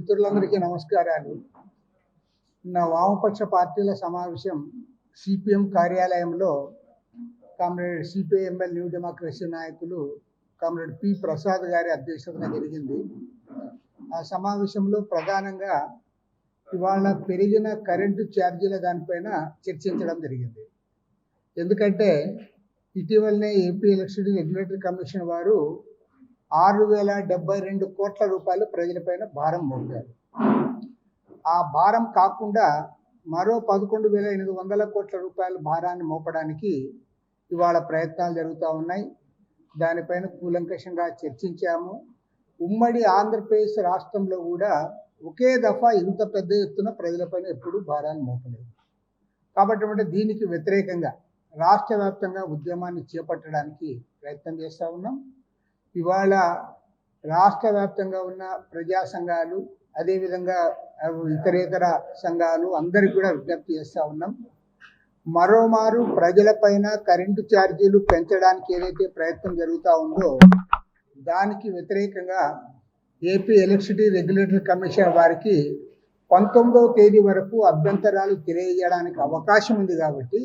మిత్రులందరికీ నమస్కారాలు. నా వామపక్ష పార్టీల సమావేశం సిపిఎం కార్యాలయంలో కామ్రేడ్ సిపిఐఎంఎల్ న్యూ డెమోక్రసీ నాయకులు కామ్రేడ్ పి ప్రసాద్ గారి అధ్యక్షతన జరిగింది. ఆ సమావేశంలో ప్రధానంగా ఇవాళ పెరిగిన కరెంటు ఛార్జీల దానిపైన చర్చించడం జరిగింది. ఎందుకంటే ఇటీవలనే ఏపీ ఎలక్షన్ రెగ్యులేటరీ కమిషన్ వారు ఆరు వేల డెబ్బై రెండు కోట్ల రూపాయలు ప్రజలపైన భారం మోపారు. ఆ భారం కాకుండా మరో పదకొండు వేల ఎనిమిది వందల కోట్ల రూపాయల భారాన్ని మోపడానికి ఇవాళ ప్రయత్నాలు జరుగుతూ ఉన్నాయి. దానిపైన కూలంకషంగా చర్చించాము. ఉమ్మడి ఆంధ్రప్రదేశ్ రాష్ట్రంలో కూడా ఒకే దఫా ఇంత పెద్ద ఎత్తున ప్రజలపైన ఎప్పుడూ భారాన్ని మోపలేదు. కాబట్టి అంటే దీనికి వ్యతిరేకంగా రాష్ట్ర వ్యాప్తంగా ఉద్యమాన్ని చేపట్టడానికి ప్రయత్నం చేస్తూ ఉన్నాం. ఇవాళ రాష్ట్ర వ్యాప్తంగా ఉన్న ప్రజా సంఘాలు అదేవిధంగా ఇతరేతర సంఘాలు అందరికి కూడా విజ్ఞప్తి చేస్తూ ఉన్నాం. మరోమారు ప్రజలపైన కరెంటు ఛార్జీలు పెంచడానికి ఏదైతే ప్రయత్నం జరుగుతూ ఉందో దానికి వ్యతిరేకంగా ఏపీ ఎలక్ట్రిసిటీ రెగ్యులేటరీ కమిషన్ వారికి పంతొమ్మిదవ తేదీ వరకు అభ్యంతరాలు తెలియజేయడానికి అవకాశం ఉంది కాబట్టి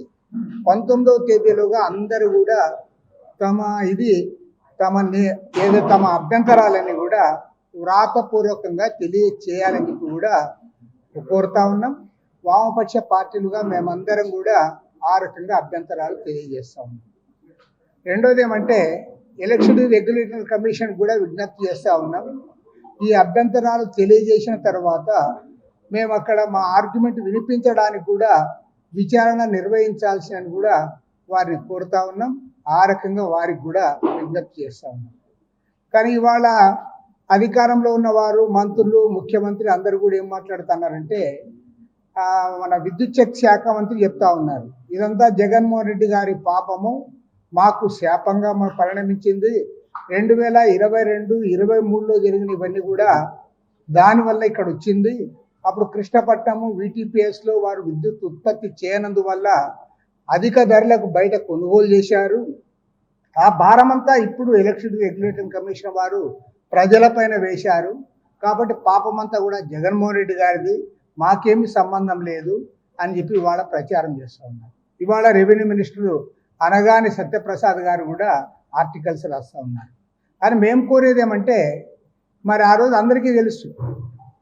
పంతొమ్మిదవ తేదీలోగా అందరూ కూడా తమ ఇది తమ ఏదో తమ అభ్యంతరాలని కూడా వ్రాతపూర్వకంగా తెలియచేయాలని చెప్పి కూడా కోరుతా ఉన్నాం. వామపక్ష పార్టీలుగా మేమందరం కూడా ఆ రకంగా అభ్యంతరాలు తెలియజేస్తా ఉన్నాం. రెండోది ఏమంటే ఎలక్షన్ రెగ్యులేటరీ కమిషన్ కూడా విజ్ఞప్తి చేస్తూ ఉన్నాం. ఈ అభ్యంతరాలు తెలియజేసిన తర్వాత మేము అక్కడ మా ఆర్గ్యుమెంట్ వినిపించడానికి కూడా విచారణ నిర్వహించాల్సిన కూడా వారిని కోరుతా ఉన్నాం. ఆ రకంగా వారికి కూడా విజ్ఞప్తి చేస్తూ ఉన్నాం కానీ ఇవాళ అధికారంలో ఉన్నవారు మంత్రులు ముఖ్యమంత్రి అందరూ కూడా ఏం మాట్లాడుతున్నారంటే మన విద్యుత్ శక్తి శాఖ మంత్రి చెప్తా ఉన్నారు. ఇదంతా జగన్మోహన్ రెడ్డి గారి పాపము. మాకు శాపంగా మా పరిణమించింది. రెండు వేల ఇరవై రెండు ఇరవై మూడులో జరిగిన ఇవన్నీ కూడా దానివల్ల ఇక్కడ వచ్చింది. అప్పుడు కృష్ణపట్నము విటిపిఎస్లో వారు విద్యుత్ ఉత్పత్తి చేయనందువల్ల అధిక ధరలకు బయట కొనుగోలు చేశారు. ఆ భారమంతా ఇప్పుడు ఎలక్షన్ రెగ్యులేటరీ కమిషన్ వారు ప్రజలపైన వేశారు. కాబట్టి పాపమంతా కూడా జగన్మోహన్ రెడ్డి గారిది మాకేమి సంబంధం లేదు అని చెప్పి ఇవాళ ప్రచారం చేస్తూ ఉన్నారు. ఇవాళ రెవెన్యూ మినిస్టర్ అనగాని సత్యప్రసాద్ గారు కూడా ఆర్టికల్స్ రాస్తూ ఉన్నారు. కానీ మేము కోరేది ఏమంటే మరి ఆ రోజు అందరికీ తెలుసు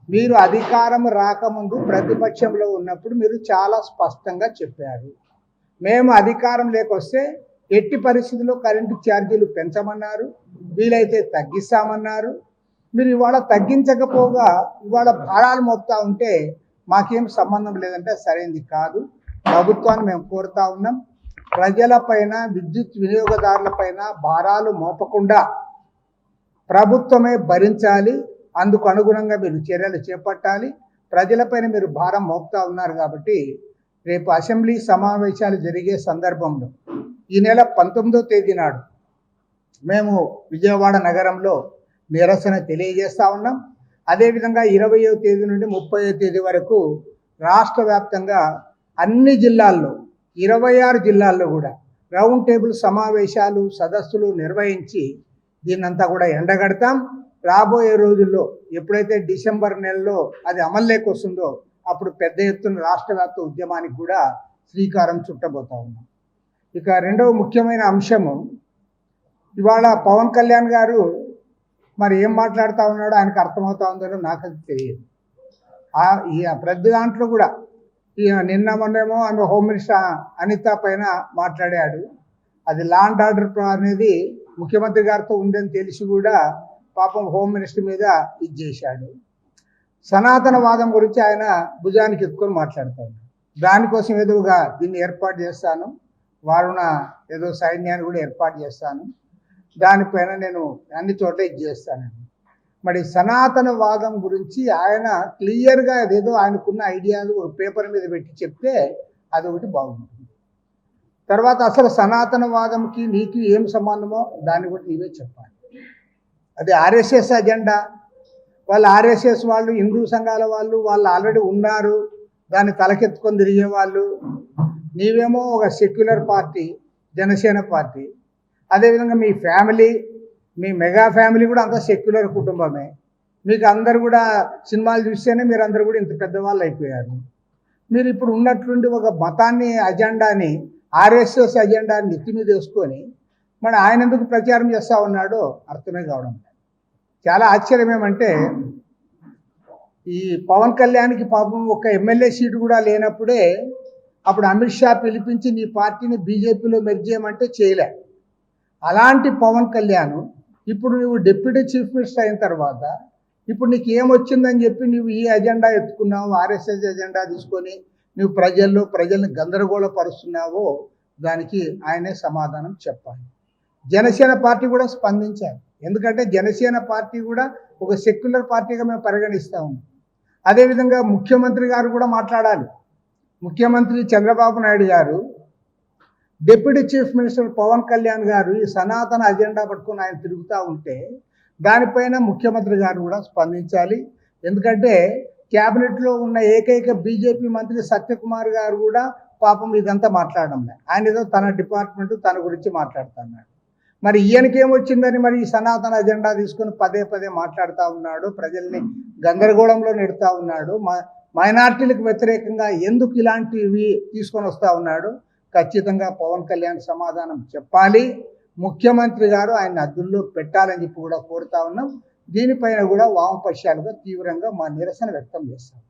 మీరు అధికారం రాకముందు ప్రతిపక్షంలో ఉన్నప్పుడు మీరు చాలా స్పష్టంగా చెప్పారు. మేము అధికారం లేకొస్తే ఎట్టి పరిస్థితుల్లో కరెంటు ఛార్జీలు పెంచమన్నారు వీలైతే తగ్గిస్తామన్నారు. మీరు ఇవాళ తగ్గించకపోగా ఇవాళ భారాలు మోపుతా ఉంటే మాకేం సంబంధం లేదంటే సరైనది కాదు. ప్రభుత్వాన్ని మేము కోరుతా ఉన్నాం. ప్రజలపైన విద్యుత్ వినియోగదారులపైన భారాలు మోపకుండా ప్రభుత్వమే భరించాలి. అందుకు అనుగుణంగా మీరు చర్యలు చేపట్టాలి. ప్రజలపైన మీరు భారం మోపుతా ఉన్నారు కాబట్టి రేపు అసెంబ్లీ సమావేశాలు జరిగే సందర్భంలో ఈ నెల పంతొమ్మిదో తేదీ నాడు మేము విజయవాడ నగరంలో నిరసన తెలియజేస్తూ ఉన్నాం. అదేవిధంగా ఇరవయో తేదీ నుండి ముప్పయో తేదీ వరకు రాష్ట్ర వ్యాప్తంగా అన్ని జిల్లాల్లో ఇరవై ఆరు జిల్లాల్లో కూడా రౌండ్ టేబుల్ సమావేశాలు సదస్సులు నిర్వహించి దీన్నంతా కూడా ఎండగడతాం. రాబోయే రోజుల్లో ఎప్పుడైతే డిసెంబర్ నెలలో అది అమల్లోకి వస్తుందో అప్పుడు పెద్ద ఎత్తున రాష్ట్ర వ్యాప్త ఉద్యమానికి కూడా శ్రీకారం చుట్టబోతా ఉన్నాం. ఇక రెండవ ముఖ్యమైన అంశము ఇవాళ పవన్ కళ్యాణ్ గారు మరి ఏం మాట్లాడుతూ ఉన్నాడో ఆయనకు అర్థమవుతా ఉందో నాకు అది తెలియదు. ఆ ఈ ప్రతి దాంట్లో కూడా ఈ నిన్న మొన్నేమో ఆయన హోమ్ మినిస్టర్ అనిత పైన మాట్లాడాడు. అది లాండ్ ఆర్డర్ అనేది ముఖ్యమంత్రి గారితో ఉందని తెలిసి కూడా పాపం హోమ్ మినిస్టర్ మీద ఇది చేశాడు. సనాతనవాదం గురించి ఆయన భుజానికి ఎత్తుకొని మాట్లాడుతాడు. దానికోసం ఎదురుగా దీన్ని ఏర్పాటు చేస్తాను. వారున ఏదో సైన్యాన్ని కూడా ఏర్పాటు చేస్తాను. దానిపైన నేను అన్ని చోట్ల ఇది చేస్తానండి మరి సనాతనవాదం గురించి ఆయన క్లియర్గా అదేదో ఆయనకున్న ఐడియాలు పేపర్ మీద పెట్టి చెప్తే అదొకటి బాగుంటుంది. తర్వాత అసలు సనాతనవాదంకి నీకు ఏం సంబంధమో దాన్ని కూడా నీవే చెప్పాలి. అది ఆర్ఎస్ఎస్ అజెండా. వాళ్ళు ఆర్ఎస్ఎస్ వాళ్ళు హిందూ సంఘాల వాళ్ళు వాళ్ళు ఆల్రెడీ ఉన్నారు. దాన్ని తలకెత్తుకొని తిరిగే వాళ్ళు. నీవేమో ఒక సెక్యులర్ పార్టీ జనసేన పార్టీ. అదేవిధంగా మీ ఫ్యామిలీ మీ మెగా ఫ్యామిలీ కూడా అంతా సెక్యులర్ కుటుంబమే. మీకు అందరు కూడా సినిమాలు చూస్తేనే మీరు అందరు కూడా ఇంత పెద్దవాళ్ళు అయిపోయారు. మీరు ఇప్పుడు ఉన్నట్లుండి ఒక మతాన్ని అజెండాని ఆర్ఎస్ఎస్ అజెండాని నెత్తి మీద వేసుకొని మరి ఆయన ఎందుకు ప్రచారం చేస్తా ఉన్నాడో అర్థమే కావడం లేదు. చాలా ఆశ్చర్యం ఏమంటే ఈ పవన్ కళ్యాణ్కి పాపం ఒక ఎమ్మెల్యే సీటు కూడా లేనప్పుడే అప్పుడు అమిత్ షా పిలిపించి నీ పార్టీని బీజేపీలో మెర్జ్ చేయమంటే చేయలే. అలాంటి పవన్ కళ్యాణ్ ఇప్పుడు నువ్వు డిప్యూటీ చీఫ్ మినిస్టర్ అయిన తర్వాత ఇప్పుడు నీకు ఏమొచ్చిందని చెప్పి నువ్వు ఈ అజెండా ఎత్తుకున్నావు ఆర్ఎస్ఎస్ ఎజెండా తీసుకొని నువ్వు ప్రజల్లో ప్రజల్ని గందరగోళపరుస్తున్నావో దానికి ఆయనే సమాధానం చెప్పాలి. జనసేన పార్టీ కూడా స్పందించాలి ఎందుకంటే జనసేన పార్టీ కూడా ఒక సెక్యులర్ పార్టీగా మేము పరిగణిస్తూ ఉన్నాం. అదేవిధంగా ముఖ్యమంత్రి గారు కూడా మాట్లాడాలి. ముఖ్యమంత్రి చంద్రబాబు నాయుడు గారు deputy chief minister Pawan Kalyan గారు ఈ సనాతన అజెండా పట్టుకుని ఆయన తిరుగుతూ ఉంటే దానిపైన ముఖ్యమంత్రి గారు కూడా స్పందించాలి. ఎందుకంటే క్యాబినెట్లో ఉన్న ఏకైక బీజేపీ మంత్రి సత్యకుమార్ గారు కూడా పాపం ఇదంతా మాట్లాడడం ఆయన ఏదో తన డిపార్ట్మెంట్ తన గురించి మాట్లాడుతున్నాడు. మరి ఈయనకి ఏమొచ్చిందని మరి ఈ సనాతన అజెండా తీసుకొని పదే పదే మాట్లాడుతూ ఉన్నాడు. ప్రజల్ని గందరగోళంలో నెడుతూ ఉన్నాడు. మ- మైనార్టీలకు వ్యతిరేకంగా ఎందుకు ఇలాంటివి తీసుకొని వస్తూ ఉన్నాడు? ఖచ్చితంగా పవన్ కళ్యాణ్ సమాధానం చెప్పాలి. ముఖ్యమంత్రి గారు ఆయన అద్దుల్లో పెట్టాలని చెప్పి కూడా కోరుతా ఉన్నాం. దీనిపైన కూడా వామపక్షాలుగా తీవ్రంగా మా నిరసన వ్యక్తం చేస్తాం.